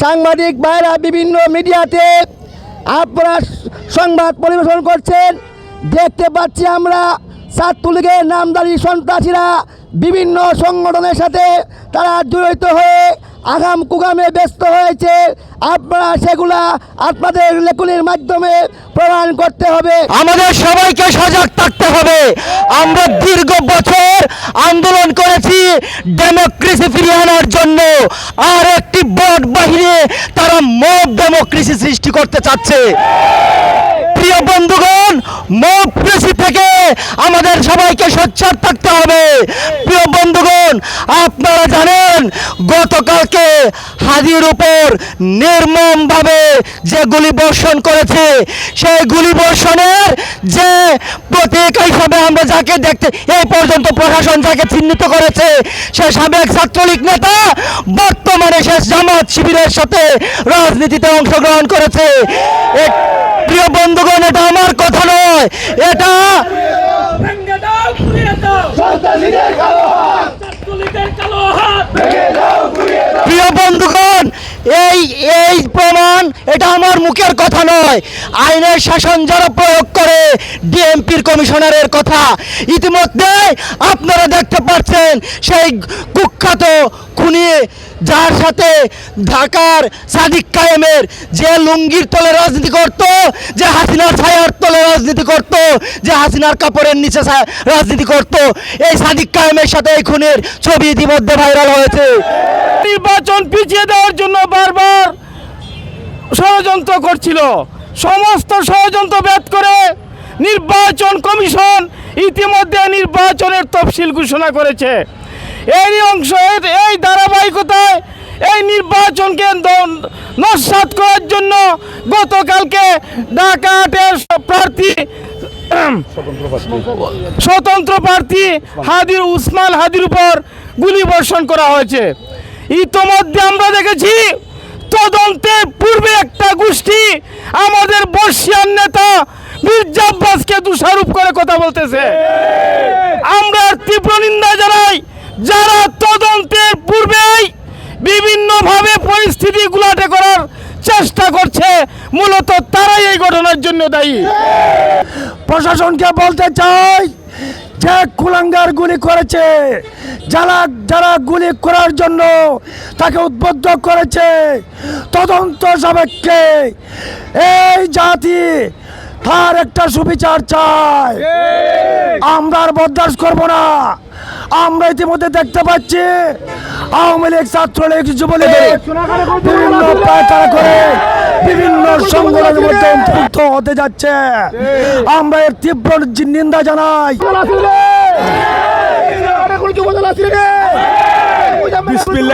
সাংবাদিক ভাইরা বিভিন্ন মিডিয়াতে আপনারা সংবাদ পরিবেশন করছেন। দেখতে পাচ্ছি আমরা ছাত্রলীগের নামদারি সন্ত্রাসীরা বিভিন্ন সংগঠনের সাথে তারা জড়িত হয়ে আগাম কুগামে ব্যস্ত হয়েছে। আপনারা সেগুলা আপনাদের লেখনির মাধ্যমে প্রমাণ করতে হবে। আমাদের সবাইকে সজাগ থাকতে হবে। আমরা দীর্ঘ বছর আন্দোলন করেছি ডেমোক্রেসি ফিরিয়ে আনার জন্য। আর একটি বট বাহিরে তারা মব ডেমোক্রেসি সৃষ্টি করতে চাচ্ছে। প্রিয় বন্ধুগণ মৌপ্রেসি থেকে আমাদের সবাইকে সোচ্চার থাকতে হবে। প্রিয় বন্ধুগণ, আপনারা জানেন গতকালকে হাদির উপর নির্মমভাবে যে গুলি বর্ষণ করেছে, সেই গুলি বর্ষণের যে প্রতীক হিসাবে আমরা যাকে দেখতে, এই পর্যন্ত প্রশাসন যাকে চিহ্নিত করেছে, সে সাবেক ছাত্রলীগ নেতা, বর্তমানে সে জামাত শিবিরের সাথে রাজনীতিতে অংশগ্রহণ করেছে। প্রিয় বন্ধুগণ, এটা আমার কথা নয়, এটা প্রিয় বন্ধুগণ এই এই এটা আমার মুখের কথা নয়। আইনের শাসন যারা প্রয়োগ করে, ডিএমপির কমিশনারের কথা, ইতিমধ্যে আপনারা দেখতে পাচ্ছেন সেই কুখ্যাত খুনি যার সাথে ঢাকার সাদিক কায়েমের যে লুঙ্গির তলে রাজনীতি করত, যে হাসিনার ছায়ার তলে রাজনীতি করত, যে হাসিনার কাপড়ের নিচে রাজনীতি করত, এই সাদিক কায়েমের সাথে এই খুনের ছবি ইতিমধ্যে ভাইরাল হয়েছে। নির্বাচন পিছিয়ে দেওয়ার জন্য বারবার ষড়যন্ত্র করছিল। সমস্ত ষড়যন্ত্র ব্যাত করে নির্বাচন কমিশন ইতিমধ্যে নির্বাচনের তফসিল ঘোষণা করেছে। এই অংশ এই ধারাবাহিকতায় এই নির্বাচনকে নস্যাৎ করার জন্য গতকালকে ঢাকা আটের প্রার্থী স্বতন্ত্র প্রার্থী হাদির উসমান হাদির উপর গুলি বর্ষণ করা হয়েছে। ইতোমধ্যে আমরা দেখেছি তদন্তের পূর্বে একটা গোষ্ঠী আমাদের বর্ষিয়ান নেতা মির্জা দোষারোপ করে কথা বলতেছে। আমরা তীব্র নিন্দা জানাই, যারা তদন্তের পূর্বেই বিভিন্নভাবে পরিস্থিতি গুলাটে করার চেষ্টা করছে, মূলত তারাই এই ঘটনার জন্য দায়ী। প্রশাসনকে বলতে চাই যে কুলাঙ্গার গুলি করেছে যারা যারা গুলি করার জন্য তাকে উদ্বুদ্ধ করেছে তদন্ত সাপেক্ষে এই জাতি তার একটা সুবিচার চাই আমরা আর বরদাস্ত করব না। আমরা ইতিমধ্যে দেখতে পাচ্ছি আওয়ামী লীগ ছাত্রলীগ যুবলীগ বিভিন্ন করে বিভিন্ন সংগঠনের মধ্যে অন্তর্ভুক্ত হতে যাচ্ছে। আমরা এর তীব্র নিন্দা জানাই। বিসমিল্লাহ।